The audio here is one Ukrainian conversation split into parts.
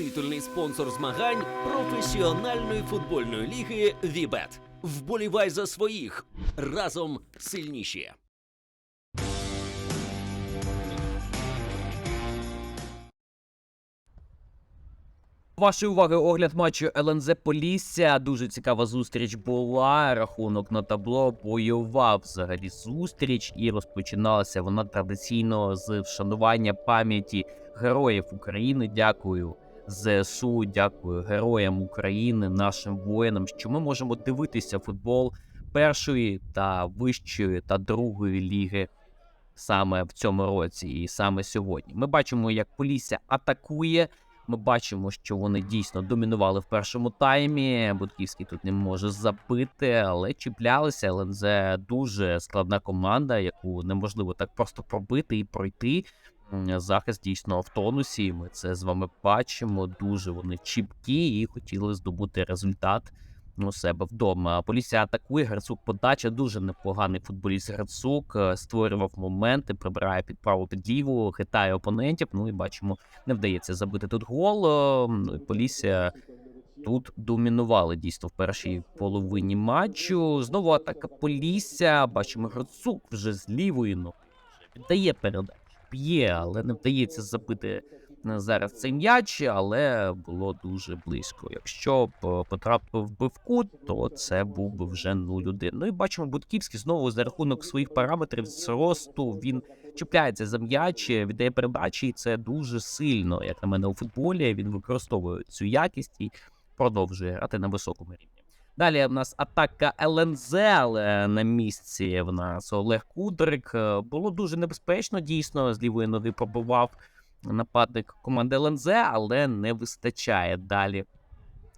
титульний спонсор змагань професіональної футбольної ліги Вібет. Вболівай за своїх разом сильніші. Вашої уваги огляд матчу ЛНЗ Полісся. Дуже цікава зустріч була. Рахунок на табло бойова взагалі зустріч, і розпочиналася вона традиційно з вшанування пам'яті героїв України. Дякую ЗСУ, дякую героям України, нашим воїнам, що ми можемо дивитися футбол першої та вищої та другої ліги. Саме в цьому році і саме сьогодні ми бачимо, як Полісся атакує. Ми бачимо, що вони дійсно домінували в першому таймі. Будківський тут не може забити, але чіплялися. ЛНЗ дуже складна команда, яку неможливо так просто пробити і пройти. Захист дійсно в тонусі. Ми це з вами бачимо. Дуже вони чіпкі і хотіли здобути результат у себе вдома. Полісся атакує. Герцук подача. Дуже непоганий футболіст Герцук. е, Створював моменти, прибирає під праву під ліву, хитає опонентів. Ну і бачимо, не вдається забити тут гол. Е, Ну і Полісся тут домінували дійсно в першій половині матчу. Знову атака Полісся. Бачимо, Грицук вже з лівої ноги віддає передачу. Б'є, але не вдається забити е, зараз цей м'яч, але було дуже близько. Якщо б е, потрапив би в кут, то це був би вже 0-1. Ну і бачимо, Будківський знову за рахунок своїх параметрів з росту він чіпляється за м'яч, віддає передачі, і це дуже сильно, як на мене, у футболі. Він використовує цю якість і продовжує грати на високому рівні. Далі в нас атака ЛНЗ, але на місці в нас Олег Кудрик. Е, Було дуже небезпечно, дійсно, з лівої ноги пробивав нападник команди ЛНЗ, але не вистачає далі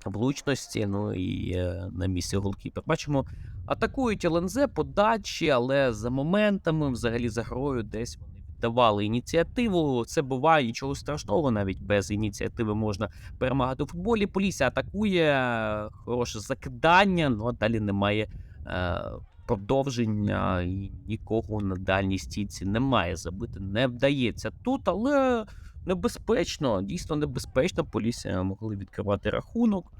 влучності. Ну і е, на місці голкіпер. Бачимо, атакують ЛНЗ подачі, але за моментами, взагалі за грою, десь віддавали ініціативу. Це буває нічого страшного, навіть без ініціативи можна перемагати у футболі. Полісся атакує, хороше закидання, ну а далі немає е, продовження і нікого на дальній стійці немає. Забити не вдається тут, але небезпечно, дійсно небезпечно. Полісся могли відкривати рахунок.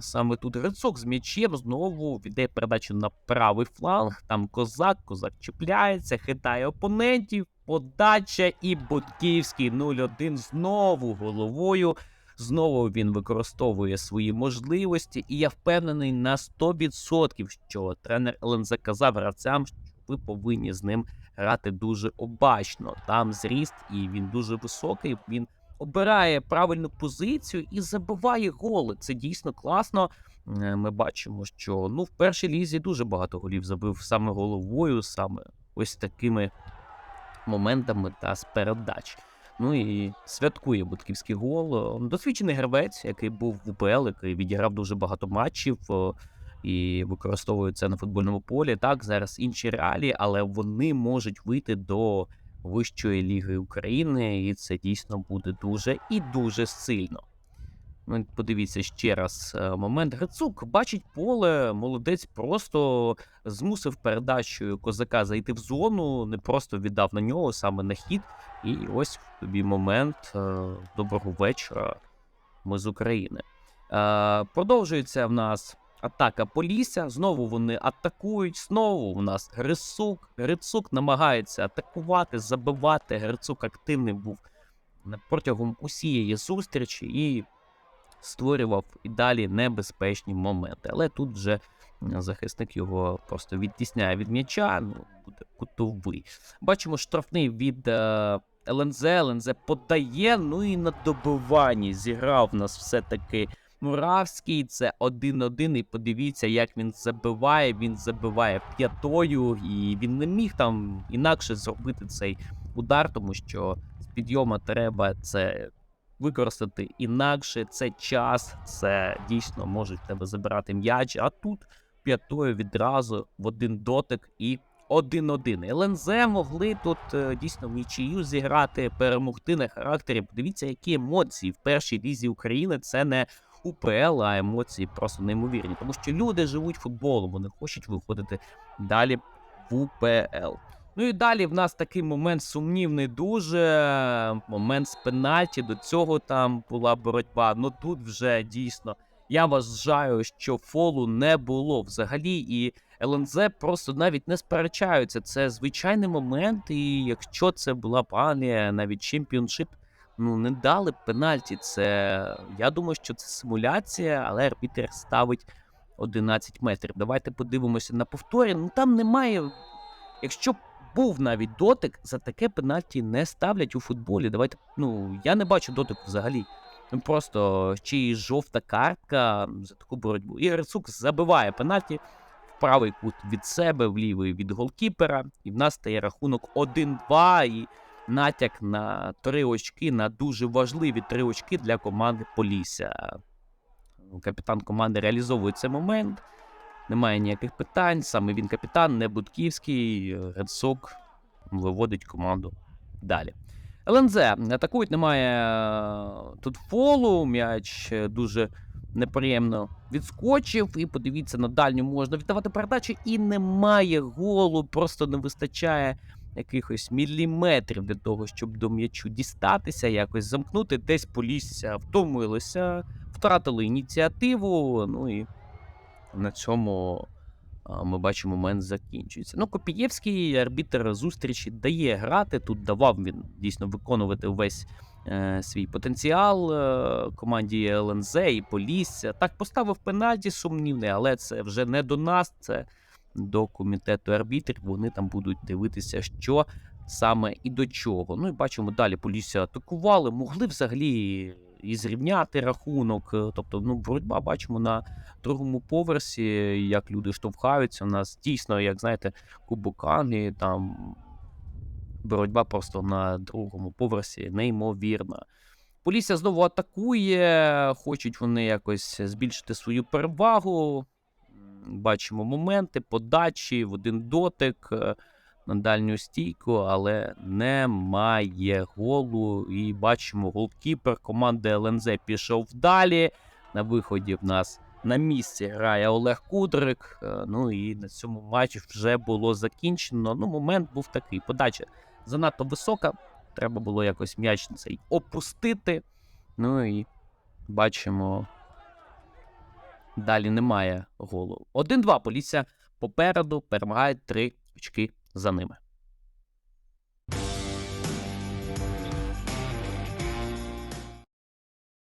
Саме тут Грицок з м'ячем знову віддає передачу на правий фланг. Там козак, козак чіпляється, хитає опонентів. Подача і Будківський 0-1 знову головою. Знову він використовує свої можливості, і я впевнений на 100%, що тренер ЛНЗ казав гравцям, що ви повинні з ним грати дуже обачно. Там зріст, і він дуже високий. Він обирає правильну позицію і забиває голи. Це дійсно класно. Е, Ми бачимо, що ну в першій лізі дуже багато голів забив саме головою, саме ось такими моментами та з передач. Ну і святкує Будківський гол. Е, Досвідчений гравець, який був в УПЛ, який відіграв дуже багато матчів е, і використовує це на футбольному полі. Так, зараз інші реалії, але вони можуть вийти до Вищої ліги України, і це дійсно буде дуже і дуже сильно. Ну, подивіться ще раз е, момент. Грицук бачить поле, молодець просто змусив передачею козака зайти в зону, не просто віддав на нього саме на хід. І ось тобі момент. е, Доброго вечора. Ми з України. Е, Продовжується в нас атака Полісся. Знову вони атакують. Знову у нас Грицук. Грицук намагається атакувати, забивати. Грицук активний був протягом усієї зустрічі і створював і далі небезпечні моменти. Але тут вже захисник його просто відтісняє від м'яча. Ну, буде кутовий. Бачимо штрафний від е, ЛНЗ. ЛНЗ подає. Ну і на добиванні зіграв нас все-таки Муравський. Це 1-1. І подивіться, як він забиває. Він забиває п'ятою, і він не міг там інакше зробити цей удар, тому що з підйома треба це використати інакше. Це час, це дійсно можуть тебе забирати м'яч. А тут п'ятою відразу в один дотик і 1-1. ЛНЗ могли тут е, дійсно в нічию зіграти, перемогти на характері. Подивіться, які емоції в першій лізі України. Це не УПЛ, а емоції просто неймовірні. Тому що люди живуть футболом, вони хочуть виходити далі в УПЛ. Ну і далі в нас такий момент сумнівний дуже. Момент з пенальті. До цього там була боротьба. Ну тут вже дійсно я вважаю, що фолу не було взагалі, і ЛНЗ просто навіть не сперечаються. Це звичайний момент, і якщо це була б Англія, навіть чемпіоншип, ну не дали пенальті. Це я думаю, що це симуляція, але арбітер ставить 11 метрів. Давайте подивимося на повторі. Ну там немає. Якщо був навіть дотик, за таке пенальті не ставлять у футболі. Давайте, ну я не бачу дотику взагалі. Ну просто ще й жовта картка за таку боротьбу. І Рецук забиває пенальті в правий кут від себе, в лівий від голкіпера. І в нас стає рахунок 1-2 і натяк на три очки, на дуже важливі три очки для команди Полісся. Капітан команди реалізовує цей момент. Немає ніяких питань. Саме він капітан, не Будківський. Рецук виводить команду далі. ЛНЗ атакують, немає е, тут фолу. М'яч дуже неприємно відскочив. І подивіться, на дальню можна віддавати передачі, і немає голу, просто не вистачає якихось міліметрів для того, щоб до м'ячу дістатися, якось замкнути. Десь полісся, втомилися, втратили ініціативу. Ну і на цьому ми бачимо, момент закінчується. Ну, Копієвський арбітр зустрічі дає грати. Тут давав він дійсно виконувати весь е, свій потенціал е, команді ЛНЗ і Полісся. Так, поставив пенальті сумнівний, але це вже не до нас, це до комітету арбітрів. Вони там будуть дивитися, що саме і до чого. Ну і бачимо, далі Полісся атакували, могли взагалі і зрівняти рахунок. е, Тобто, ну, боротьба бачимо на другому поверсі, як люди штовхаються. У нас дійсно, як знаєте, Кубок Англії, там боротьба просто на другому поверсі неймовірна. Полісся знову атакує, хочуть вони якось збільшити свою перевагу. Бачимо моменти, подачі в один дотик е, на дальню стійку, але немає голу. І бачимо, голкіпер команди ЛНЗ пішов далі. На виході в нас на місці грає Олег Кудрик. Е, Ну і на цьому матчі вже було закінчено. Ну, момент був такий. Подача занадто висока. Треба було якось м'яч цей опустити. Ну і бачимо. Далі немає голу. 1-2 Полісся попереду перемагають 3 очки за ними.